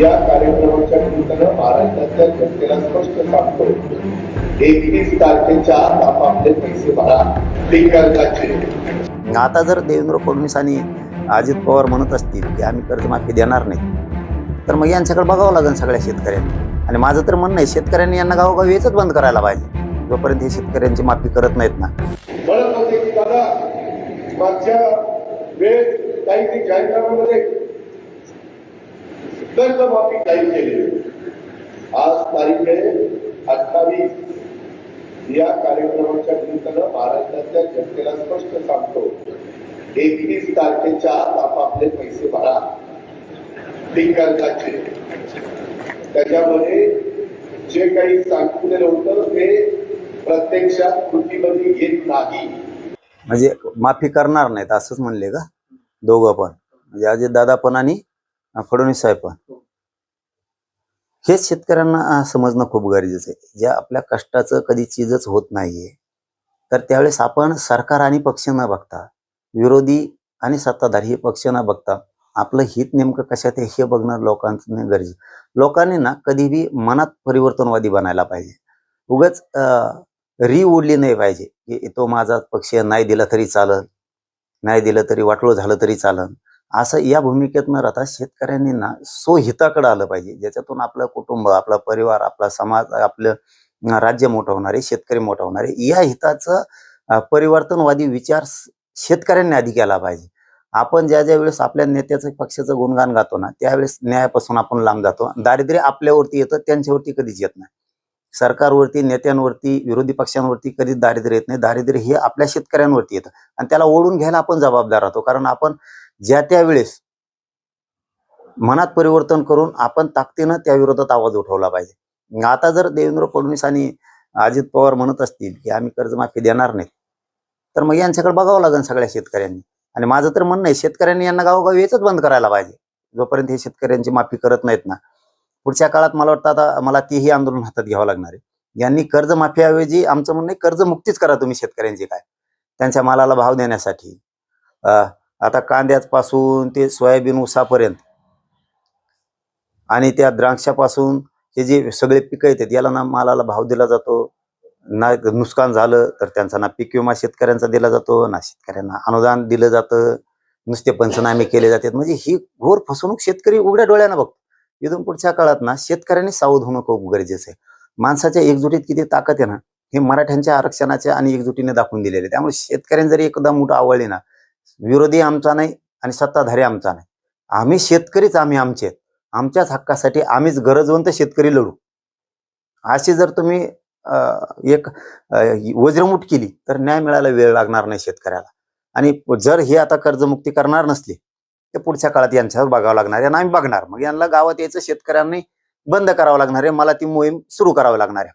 या कार्यक्रमाच्या निमित्तानं महाराष्ट्रातल्या जनतेला स्पष्ट सांगतो. एकवीस तारखेच्या आत आपापले पैसे भरा. ते कर्जाचे. आता जर देवेंद्र फडणवीस आणि अजित पवार म्हणत असतील की आम्ही कर्जमाफी देणार नाही तर मग यांच्याकडे बघावं लागेल सगळ्या शेतकऱ्यांनी. आणि माझं तर म्हणणं आहे शेतकऱ्यांनी यांना गावोगावी याच बंद करायला पाहिजे. जोपर्यंत हे शेतकऱ्यांची माफी करत नाहीत ना. म्हणत होते की दादा? मागच्या वेळेस काही जाहीरनाम्यामध्ये कर्जमाफी काही केली. आज तारीख आहे अठ्ठावीस. या कार्यक्रमाच्या निमित्तानं महाराष्ट्रातल्या जनतेला स्पष्ट सांगतो एकवीस तारखेच्या आत आपापले पैसे भरा. ते कर्जाचे त्याच्यामध्ये जे काही सांगितलेलं होतं ते प्रत्यक्षात कृतीमध्ये येत नाही. म्हणजे माफी करणार नाहीत असंच म्हणले का? दोघं पण. म्हणजे अजित दादा पण आणि फडणवीस साहेब पण. हेच शेतकऱ्यांना समजणं खूप गरजेचं आहे. ज्या आपल्या कष्टाचं कधी चीजच होत नाहीये तर त्यावेळेस आपण सरकार आणि पक्ष न बघता विरोधी आणि सत्ताधारी हे पक्ष न बघता आपलं हित नेमकं कशात आहे हे बघणं लोकांचं गरजेचं लोकांनी ना कधी बी मनात परिवर्तनवादी बनायला पाहिजे. उगाच री उडली नाही पाहिजे की तो माझा पक्ष नाही दिला तरी चालल नाही दिलं तरी वाटलं झालं तरी चालन असं या भूमिकेत न राहता शेतकऱ्यांनी ना स्वहिताकडे आलं पाहिजे. ज्याच्यातून आपलं कुटुंब आपला परिवार आपला समाज आपलं राज्य मोठं होणारे शेतकरी मोठं होणारे या हिताचं परिवर्तनवादी विचार शेतकऱ्यांनी आधी केला पाहिजे. आपण ज्या ज्या वेळेस आपल्या नेत्याचं पक्षाचं गुणगान गातो ना त्यावेळेस न्यायापासून आपण लांब जातो. दारिद्र्य आपल्यावरती येतं त्यांच्यावरती कधीच येत नाही. सरकारवरती नेत्यांवरती विरोधी पक्षांवरती कधीच दारिद्र्य येत नाही. दारिद्र्य हे आपल्या शेतकऱ्यांवरती येतं. आणि त्याला ओढून घ्यायला आपण जबाबदार राहतो. कारण आपण ज्या त्या वेळेस मनात परिवर्तन करून आपण ताकदीनं त्या विरोधात आवाज उठवला पाहिजे. आता जर देवेंद्र फडणवीस आणि अजित पवार म्हणत असतील की आम्ही कर्जमाफी देणार नाही तर मग यांच्याकडे बघावं लागेल सगळ्या शेतकऱ्यांनी. आणि माझं तर म्हणणं आहे शेतकऱ्यांनी यांना गावोगावी याच बंद करायला पाहिजे. जोपर्यंत हे शेतकऱ्यांची माफी करत नाहीत ना. पुढच्या काळात मला वाटतं आता मला तेही आंदोलन हातात घ्यावं लागणार आहे. यांनी कर्जमाफीऐवजी आमचं म्हणणं आहे कर्जमुक्तीच करा तुम्ही शेतकऱ्यांची काय. त्यांच्या मालाला भाव देण्यासाठी अं, आता कांद्यापासून ते सोयाबीन ऊसापर्यंत आणि त्या द्राक्षापासून हे जे सगळे पिकं येतात याला ना मालाला भाव दिला जातो. ना नुकसान झालं तर त्यांचा ना पीक विमा शेतकऱ्यांचा दिला जातो ना शेतकऱ्यांना अनुदान दिलं जातं. नुसते पंचनामे केले जातात. म्हणजे ही घोर फसवणूक शेतकरी उघड्या डोळ्यानं बघतो. इथून पुढच्या काळात ना शेतकऱ्यांनी सावध होणं खूप गरजेचं आहे. माणसाच्या एकजुटीत किती ताकद आहे ना हे मराठ्यांच्या आरक्षणाच्या आणि एकजुटीने दाखवून दिलेले त्यामुळे शेतकऱ्यांनी जरी एकदा मोठं आवडले ना विरोधी आमचा नाही आणि सत्ताधारी आमचा नाही. आम्ही शेतकरीच आम्ही आमचे आमच्याच हक्कासाठी आम्हीच गरजवंत शेतकरी लढू. अशी जर तुम्ही एक अं, केली तर न्याय मिळायला वेळ लागणार नाही शेतकऱ्याला. आणि जर हे आता कर्जमुक्ती करणार नसली तर पुढच्या काळात यांच्यावर बघावं लागणार आहे आणि आम्ही बघणार. मग यांना गावात यायचं शेतकऱ्यांनी बंद करावं लागणार आहे. मला ती मोहीम सुरू करावी लागणार आहे.